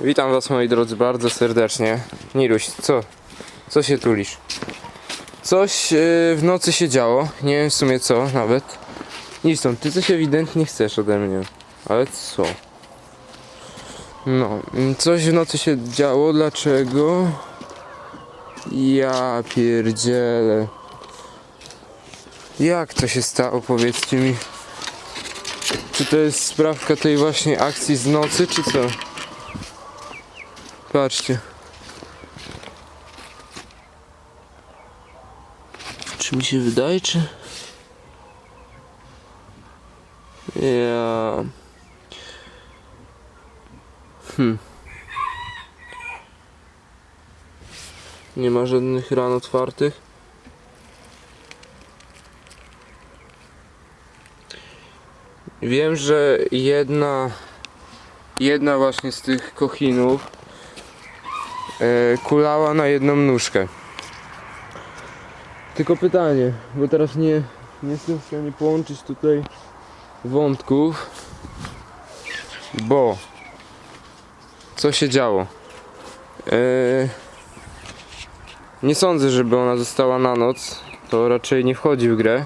Witam was moi drodzy bardzo serdecznie. Niruś, co? Co się tulisz? Coś yy, w nocy się działo, nie wiem w sumie co nawet. Nilsson, ty coś ewidentnie chcesz ode mnie. Ale co? No, mm, coś w nocy się działo, dlaczego? Ja pierdzielę. Jak to się stało, powiedzcie mi? Czy to jest sprawka tej właśnie akcji z nocy, czy co? Patrzcie. Czy mi się wydaje, czy... Ja... Hmm. Nie ma żadnych ran otwartych. Wiem, że jedna... Jedna właśnie z tych kochinów kulała na jedną nóżkę. Tylko pytanie, bo teraz nie, nie jestem w stanie połączyć tutaj wątków, bo co się działo? E, nie sądzę, żeby ona została na noc, to raczej nie wchodzi w grę.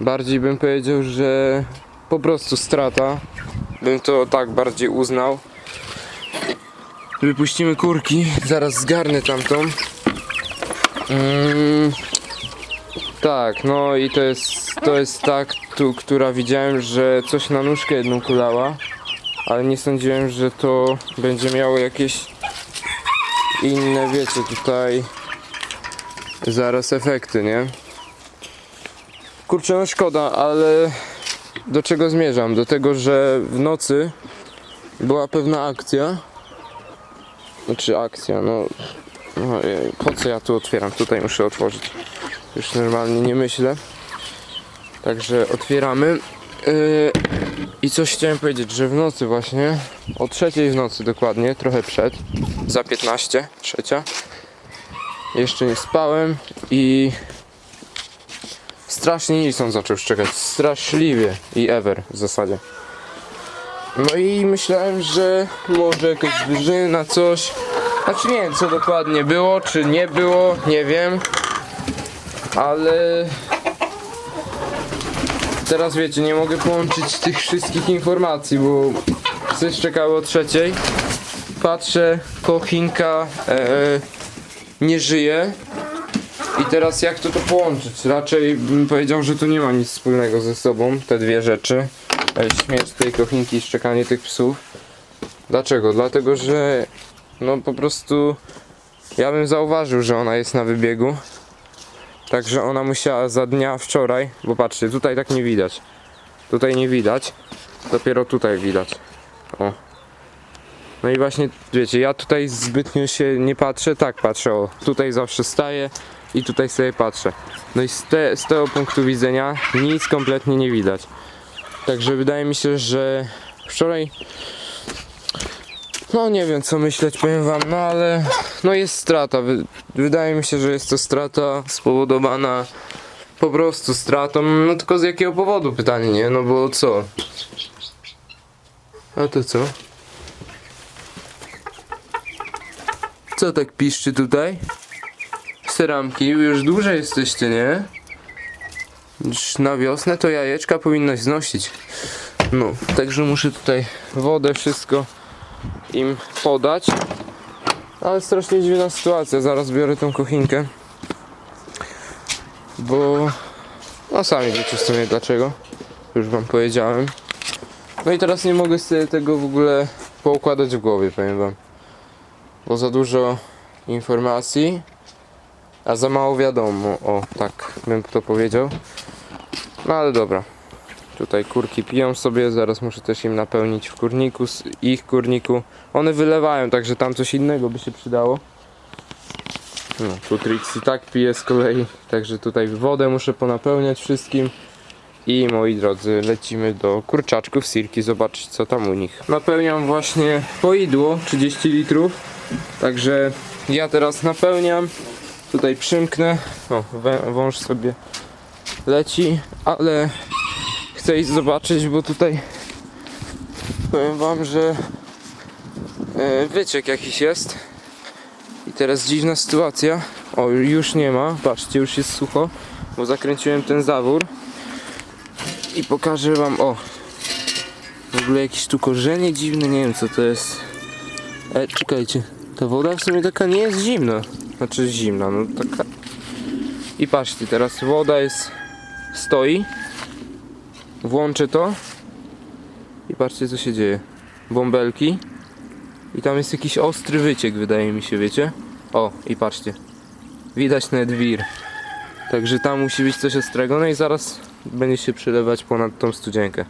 Bardziej bym powiedział, że po prostu strata. Bym to tak bardziej uznał. Wypuścimy kurki, zaraz zgarnę tamtą. Mm, tak, no i to jest, to jest ta, tu, która widziałem, że coś na nóżkę jedną kulała, ale nie sądziłem, że to będzie miało jakieś inne, wiecie, tutaj zaraz efekty, nie? Kurczę, no szkoda, ale do czego zmierzam? Do tego, że w nocy była pewna akcja, znaczy akcja, no. Ojej, po co ja tu otwieram? Tutaj muszę otworzyć. Już normalnie nie myślę. Także otwieramy. Yy, I coś chciałem powiedzieć, że w nocy właśnie, o trzeciej w nocy dokładnie, trochę przed, za 15, trzecia. Jeszcze nie spałem i strasznie Nilsson zaczął szczekać. Straszliwie i ever w zasadzie. No i myślałem, że może jakaś wyżyna, coś. Znaczy nie wiem co dokładnie było, czy nie było, nie wiem. Ale teraz wiecie, nie mogę połączyć tych wszystkich informacji, bo coś czekało o trzeciej. Patrzę, kochinka e, nie żyje. I teraz jak to to połączyć? Raczej bym powiedział, że to nie ma nic wspólnego ze sobą, te dwie rzeczy. Śmierć tej kochinki i szczekanie tych psów. Dlaczego? Dlatego, że no po prostu ja bym zauważył, że ona jest na wybiegu. Także ona musiała za dnia wczoraj, bo patrzcie, tutaj tak nie widać. Tutaj nie widać, dopiero tutaj widać. O. No i właśnie, wiecie, ja tutaj zbytnio się nie patrzę, tak patrzę, o, tutaj zawsze staję i tutaj sobie patrzę. No i z, te, z tego punktu widzenia nic kompletnie nie widać. Także wydaje mi się, że wczoraj no nie wiem co myśleć, powiem wam, no ale no jest strata. Wy, wydaje mi się, że jest to strata spowodowana po prostu stratą. No tylko z jakiego powodu pytanie, nie? No bo co? A to co? Co tak piszczy tutaj? Seramki, już dłużej jesteście, nie? Już na wiosnę to jajeczka powinnaś znosić. No, także muszę tutaj wodę, wszystko im podać. Ale strasznie dziwna sytuacja. Zaraz biorę tą kochinkę. Bo. No sami wiecie w sumie dlaczego. Już wam powiedziałem. No i teraz nie mogę sobie tego w ogóle poukładać w głowie, powiem wam. Bo za dużo informacji, a za mało wiadomo. O, tak bym to powiedział. No ale dobra. Tutaj kurki piją sobie, zaraz muszę też im napełnić w kurniku, s- ich kurniku. One wylewają, także tam coś innego by się przydało. No, tu Trixie tak pije z kolei, także tutaj wodę muszę ponapełniać wszystkim. I moi drodzy, lecimy do kurczaczków Sirki, zobaczyć co tam u nich. Napełniam właśnie poidło, 30 litrów. Także ja teraz napełniam. Tutaj przymknę. O, wąż sobie leci, ale chcę iść zobaczyć, bo tutaj powiem wam, że e, wyciek jakiś jest. I teraz dziwna sytuacja. O, już nie ma. Patrzcie, już jest sucho, bo zakręciłem ten zawór. I pokażę wam, o. W ogóle jakieś tu korzenie dziwne, nie wiem co to jest. E, czekajcie. Ta woda w sumie taka nie jest zimna. Znaczy zimna, no taka. I patrzcie, teraz woda jest. stoi. Włączę to. I patrzcie co się dzieje. Bąbelki. I tam jest jakiś ostry wyciek, wydaje mi się, wiecie? O, i patrzcie. Widać nawet wir. Także tam musi być coś ostrego, no i zaraz będzie się przelewać ponad tą studzienkę.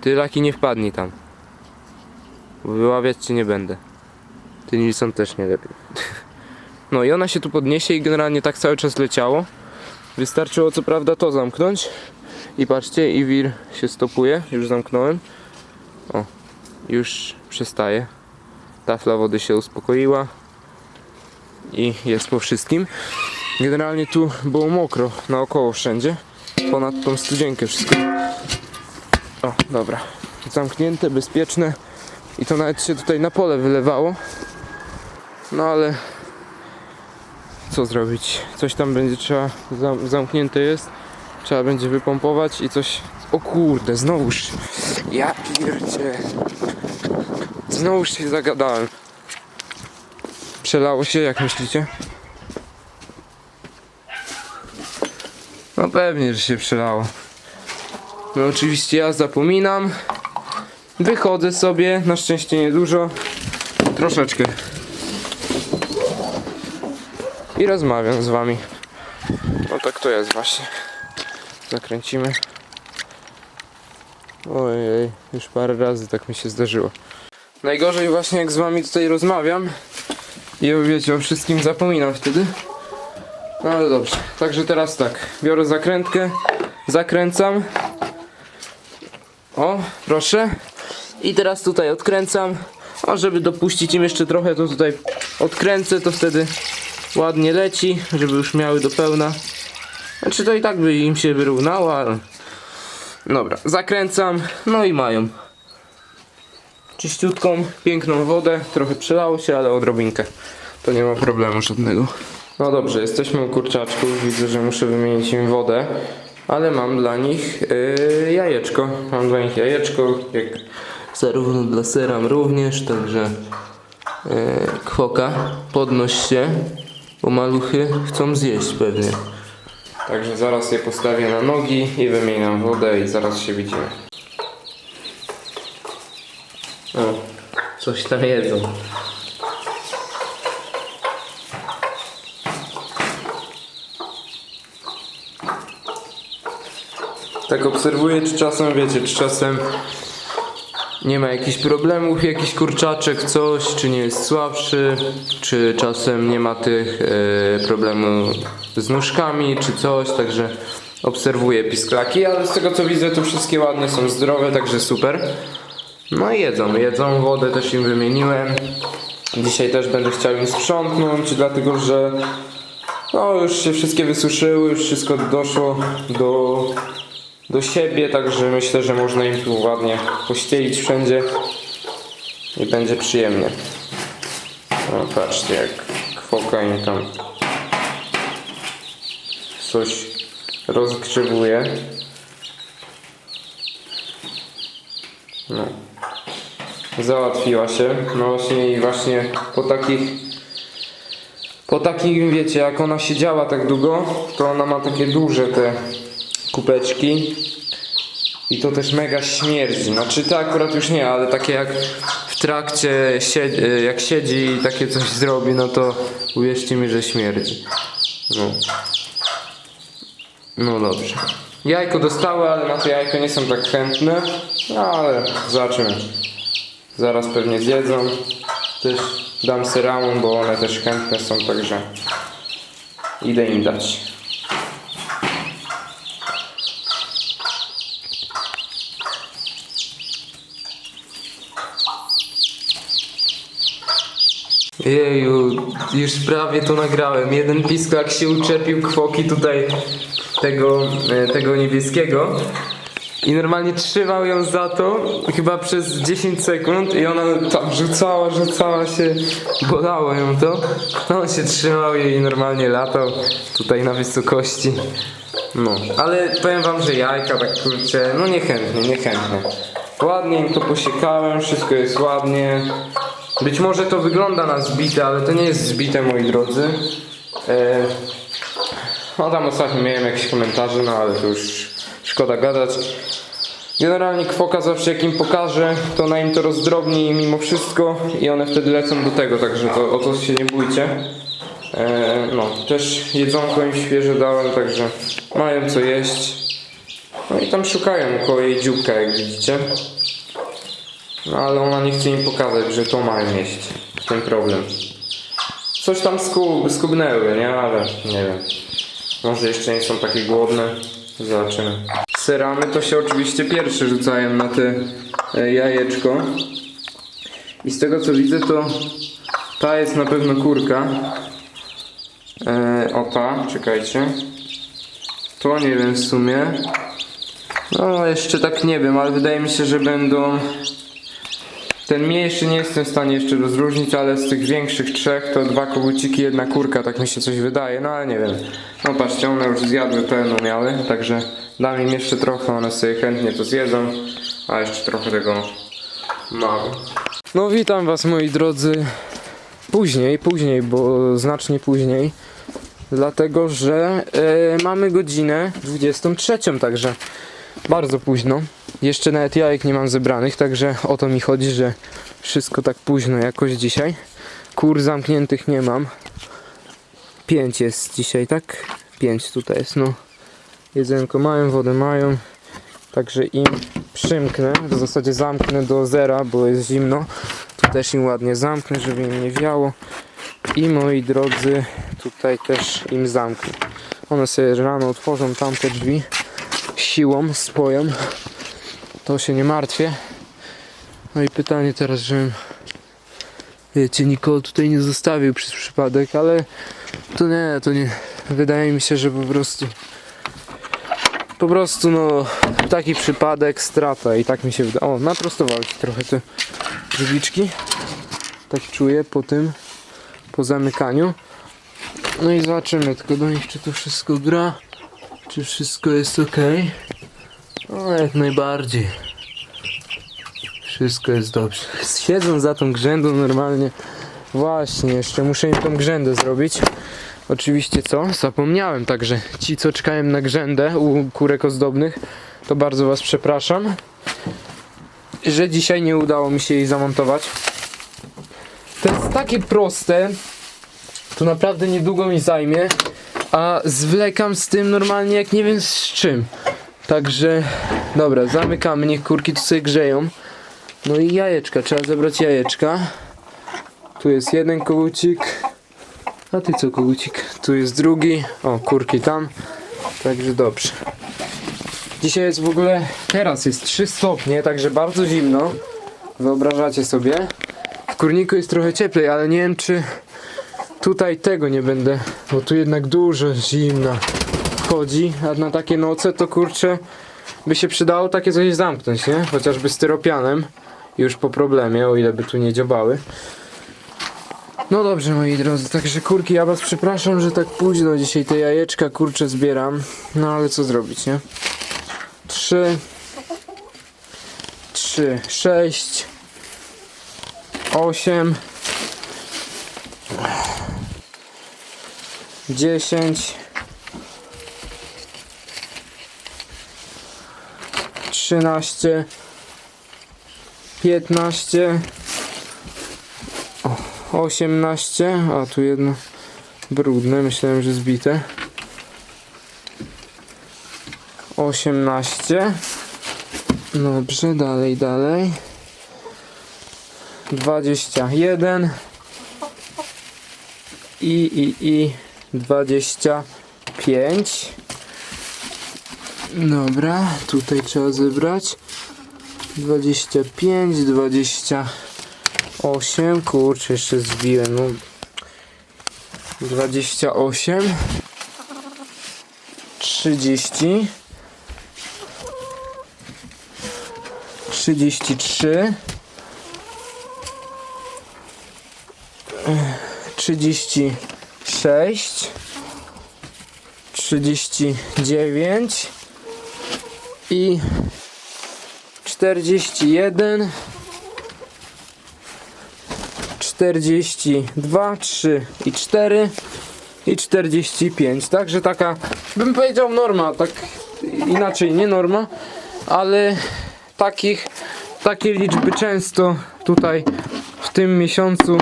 Ty laki nie wpadnij tam. Wyławiać cię nie będę. Ty Nilsson też nie lepiej. No i ona się tu podniesie i generalnie tak cały czas leciało. Wystarczyło co prawda to zamknąć. I patrzcie, i wir się stopuje. Już zamknąłem. O, już przestaje. Tafla wody się uspokoiła. I jest po wszystkim. Generalnie tu było mokro naokoło wszędzie. Ponad tą studzienkę wszystko. O, dobra. Zamknięte, bezpieczne. I to nawet się tutaj na pole wylewało. No ale co zrobić? Coś tam będzie trzeba, zam, zamknięte jest. Trzeba będzie wypompować i coś... O kurde, znowuż. Ja pierdzie. Znowuż się zagadałem. Przelało się, jak myślicie? No pewnie, że się przelało. No oczywiście ja zapominam. Wychodzę sobie, na szczęście niedużo. Troszeczkę. I rozmawiam z wami. No tak to jest właśnie. Zakręcimy. Ojej, już parę razy tak mi się zdarzyło. Najgorzej właśnie jak z wami tutaj rozmawiam i wiecie, o wszystkim zapominam wtedy. No ale dobrze. Także teraz tak, biorę zakrętkę, zakręcam. O, proszę. I teraz tutaj odkręcam. A żeby dopuścić im jeszcze trochę, to tutaj odkręcę, to wtedy ładnie leci, żeby już miały do pełna. Znaczy to i tak by im się wyrównało, ale... Dobra, zakręcam, no i mają. Czyściutką, piękną wodę, trochę przelało się, ale odrobinkę. To nie ma problemu żadnego. No dobrze, jesteśmy u kurczaczków, widzę, że muszę wymienić im wodę, ale mam dla nich yy, jajeczko. Mam dla nich jajeczko, jak zarówno dla seram również, także yy, kwoka, podnoś się, bo maluchy chcą zjeść pewnie. Także zaraz je postawię na nogi i wymieniam wodę i zaraz się widzimy. O, coś tam jedzą. Tak obserwuję, czy czasem wiecie, czy czasem nie ma jakichś problemów, jakiś kurczaczek, coś, czy nie jest słabszy, czy czasem nie ma tych e, problemu z nóżkami, czy coś, także obserwuję pisklaki, ale z tego co widzę, to wszystkie ładne są zdrowe, także super. No i jedzą, jedzą, wodę też im wymieniłem. Dzisiaj też będę chciał im sprzątnąć, dlatego że no już się wszystkie wysuszyły, już wszystko doszło do, do siebie, także myślę, że można im tu ładnie pościelić wszędzie i będzie przyjemnie. No, patrzcie jak kwoka im tam coś rozgrzewuje. No. Załatwiła się. No właśnie i właśnie po takich po takim wiecie, jak ona siedziała tak długo, to ona ma takie duże te i to też mega śmierdzi. Znaczy to akurat już nie, ale takie jak w trakcie siedzi, jak siedzi i takie coś zrobi, no to uwierzcie mi, że śmierdzi. No. No dobrze. Jajko dostały, ale na to jajko nie są tak chętne. No ale zobaczymy. Zaraz pewnie zjedzą. Też dam syramom, bo one też chętne są, także idę im dać. Jeju, już prawie to nagrałem. Jeden pisklak się uczepił kwoki tutaj tego, e, tego niebieskiego. I normalnie trzymał ją za to chyba przez 10 sekund i ona tam rzucała, rzucała się, bolało ją to. No on się trzymał i normalnie latał tutaj na wysokości. No, ale powiem wam, że jajka tak kurczę, no niechętnie, niechętnie. Ładnie im to posiekałem, wszystko jest ładnie. Być może to wygląda na zbite, ale to nie jest zbite moi drodzy. E, no tam ostatnio miałem jakieś komentarze, no ale to już szkoda gadać. Generalnie kwoka zawsze jak im pokażę, to na im to rozdrobni mimo wszystko i one wtedy lecą do tego, także to, o to się nie bójcie. E, no, też jedzonko im świeże dałem, także mają co jeść. No i tam szukają koło jej jak widzicie. No ale ona nie chce im pokazać, że to mają jeść. Ten problem. Coś tam skub, skubnęły, nie? Ale nie wiem. Może jeszcze nie są takie głodne. Zobaczymy. Seramy to się oczywiście pierwsze rzucają na te e, jajeczko. I z tego co widzę to ta jest na pewno kurka. E, o ta, czekajcie. To nie wiem w sumie. No jeszcze tak nie wiem, ale wydaje mi się, że będą ten mniejszy nie jestem w stanie jeszcze rozróżnić, ale z tych większych trzech to dwa koguciki, jedna kurka, tak mi się coś wydaje, no ale nie wiem. No patrzcie, one już zjadły pełno miały, także dam im jeszcze trochę, one sobie chętnie to zjedzą, a jeszcze trochę tego mam. No witam was moi drodzy później, później, bo znacznie później. Dlatego, że e, mamy godzinę 23, także bardzo późno. Jeszcze nawet jajek nie mam zebranych, także o to mi chodzi, że wszystko tak późno jakoś dzisiaj. Kur zamkniętych nie mam. Pięć jest dzisiaj, tak? Pięć tutaj jest, no. Jedzenko mają, wodę mają. Także im przymknę, w zasadzie zamknę do zera, bo jest zimno. Tu też im ładnie zamknę, żeby im nie wiało. I moi drodzy, tutaj też im zamknę. One sobie rano otworzą tamte drzwi siłą swoją. To się nie martwię. No i pytanie teraz, żebym wiecie, nikogo tutaj nie zostawił przez przypadek, ale to nie, to nie. Wydaje mi się, że po prostu po prostu no taki przypadek, strata i tak mi się wydaje. O, naprostowały się trochę te drzwiczki. Tak czuję po tym, po zamykaniu. No i zobaczymy tylko do nich, czy to wszystko gra, czy wszystko jest ok. No jak najbardziej. Wszystko jest dobrze. Siedzą za tą grzędą normalnie. Właśnie, jeszcze muszę im tą grzędę zrobić. Oczywiście co? Zapomniałem, także ci co czekają na grzędę u kurek ozdobnych, to bardzo was przepraszam, że dzisiaj nie udało mi się jej zamontować. To jest takie proste, to naprawdę niedługo mi zajmie, a zwlekam z tym normalnie jak nie wiem z czym. Także, dobra, zamykamy, niech kurki tu sobie grzeją. No i jajeczka, trzeba zebrać jajeczka. Tu jest jeden kogucik. A ty co kogucik? Tu jest drugi. O, kurki tam. Także dobrze. Dzisiaj jest w ogóle, teraz jest 3 stopnie, także bardzo zimno. Wyobrażacie sobie. W kurniku jest trochę cieplej, ale nie wiem czy tutaj tego nie będę, bo tu jednak dużo zimna wchodzi, a na takie noce to kurczę by się przydało takie coś zamknąć, nie? Chociażby styropianem już po problemie, o ile by tu nie dziobały. No dobrze moi drodzy, także kurki, ja was przepraszam, że tak późno dzisiaj te jajeczka kurcze zbieram, no ale co zrobić, nie? Trzy, trzy, sześć, osiem, dziesięć, trzynaście, piętnaście, osiemnaście, a tu jedno brudne, myślałem, że zbite. Osiemnaście. Dobrze, dalej, dalej. Dwadzieścia jeden. I, i, i dwadzieścia pięć. Dobra, tutaj trzeba zebrać. 25, 28, kurczę, jeszcze zbiłem, no. 28, 30, 33 36 39 i 41 42 3 i 4 i 45 także taka bym powiedział norma. Tak inaczej nie norma ale takich takie liczby często tutaj w tym miesiącu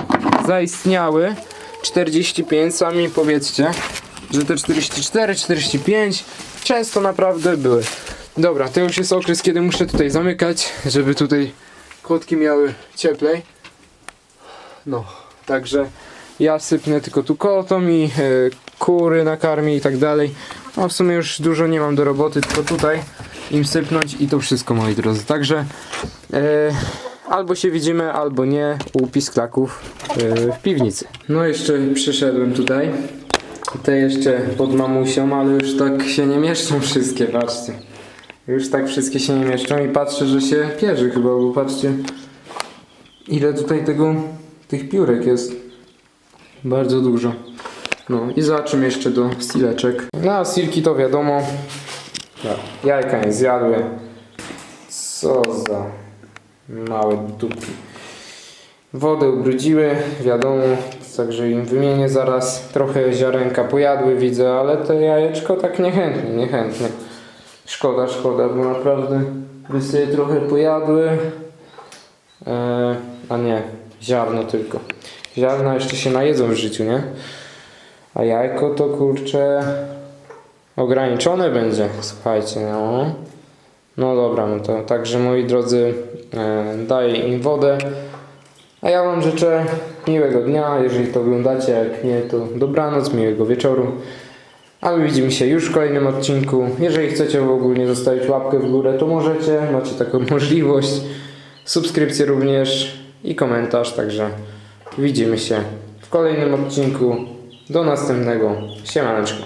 zaistniały 45 sami powiedzcie że te 44 45 często naprawdę były. Dobra to już jest okres kiedy muszę tutaj zamykać żeby tutaj kotki miały cieplej. No także ja sypnę tylko tu kotom i e, kury nakarmię i tak dalej. A w sumie już dużo nie mam do roboty tylko tutaj im sypnąć i to wszystko moi drodzy. Także e, albo się widzimy albo nie. U pisklaków e, w piwnicy. No jeszcze przyszedłem tutaj. Te jeszcze pod mamusią ale już tak się nie mieszczą wszystkie patrzcie. Już tak wszystkie się nie mieszczą i patrzę, że się pierzy chyba, bo patrzcie ile tutaj tego tych piórek jest. Bardzo dużo. No i zobaczymy jeszcze do sileczek no a silki to wiadomo. Tak, jajka nie zjadły. Co za małe dupki. Wodę ubrudziły wiadomo także im wymienię zaraz. Trochę ziarenka pojadły widzę ale te jajeczko tak niechętnie niechętnie. Szkoda szkoda bo naprawdę by sobie trochę pojadły. E, a nie ziarno tylko. Ziarna jeszcze się najedzą w życiu nie? A jajko to kurczę ograniczone będzie słuchajcie no no dobra no to także moi drodzy e, daję im wodę a ja wam życzę miłego dnia jeżeli to oglądacie jak nie to dobranoc miłego wieczoru a my widzimy się już w kolejnym odcinku. Jeżeli chcecie ogólnie zostawić łapkę w górę, to możecie, macie taką możliwość. Subskrypcję również i komentarz, także widzimy się w kolejnym odcinku. Do następnego. Siemaneczko.